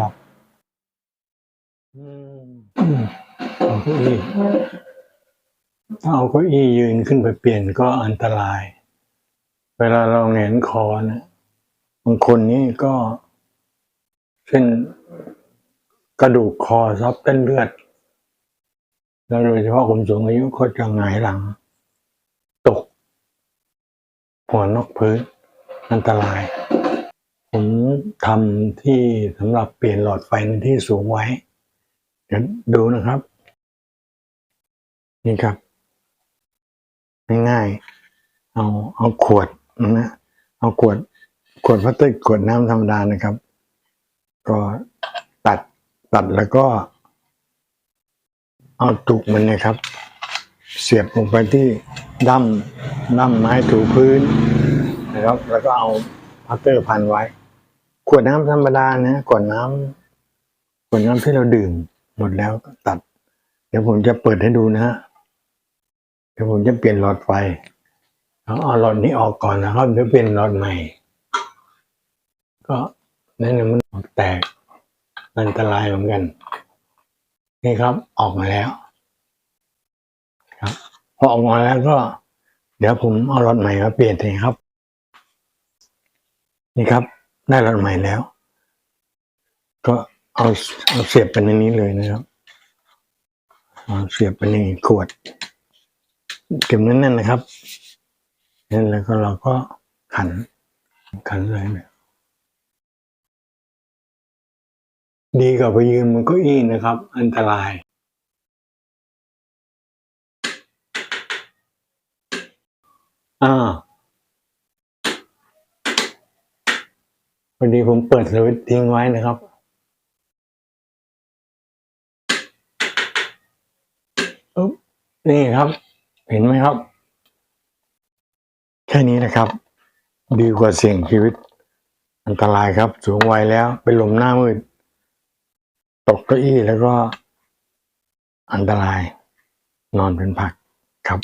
ดับอืมอืมเอาเก้าอี้ถ้าเอาเก้าอี้ยืนขึ้นไปเปลี่ยนก็อันตราย เวลาเราแหงนคอนะบางคนนี่ก็ เช่นกระดูกคอซับเส้นเลือด แล้วโดยเฉพาะคนสูงอายุก็จะหงายหลัง ตก หัวนอกพื้นอันตราย ผมทำที่สำหรับเปลี่ยนหลอดไฟในที่สูงไว้ เดี๋ยวดูนะครับ นี่ครับ ง่ายๆเอาเอาขวดนะเอาขวดขวดพลาสติกขวดน้ำธรรมดานะครับ ก็ตัดตัดแล้วก็ เอาตุกมันนะครับ เสียบลงไปที่ด้ามด้ามไม้ถูพื้นนะครับ แล้วก็เอาพัตเตอร์พันไว้ ขวดน้ำธรรมดานะขวดน้ำขวดน้ำที่เราดื่ม หมดแล้วก็ตัด เดี๋ยวผมจะเปิดให้ดูนะฮะเดี๋ยวผมจะเปลี่ยนหลอดไฟเอาเอาหลอดนี้ออกก่อนนะครับเดี๋ยวเปลี่ยนหลอดใหม่ ก็นั่นมันแตกอันตรายเหมือนกัน นี่ครับออกมาแล้ว ครับพอออกมาแล้วก็ เดี๋ยวผมเอารถใหม่มาเปลี่ยนเองครับ นี่ครับ ได้รถใหม่แล้ว ก็เอาเอาเสียบไปในนี้เลยนะครับเอาเสียบไปในขวด เก็บแน่นๆนะครับนั่นแล้วก็เราก็ขัน ขันเลยเนี่ยดีกว่าไปยืนบนเก้าอี้นะครับ อันตรายอ่า พอดีผมเปิดสวิตช์ทิ้งไว้นะครับอุ๊บนี่ครับ เห็นไหมครับ แค่นี้นะครับ ดีกว่าเสี่ยงชีวิต อันตรายครับ สูงวัยแล้ว เป็นลมหน้ามืด ตกเก้าอี้แล้วก็อันตราย นอนเป็นผักครับ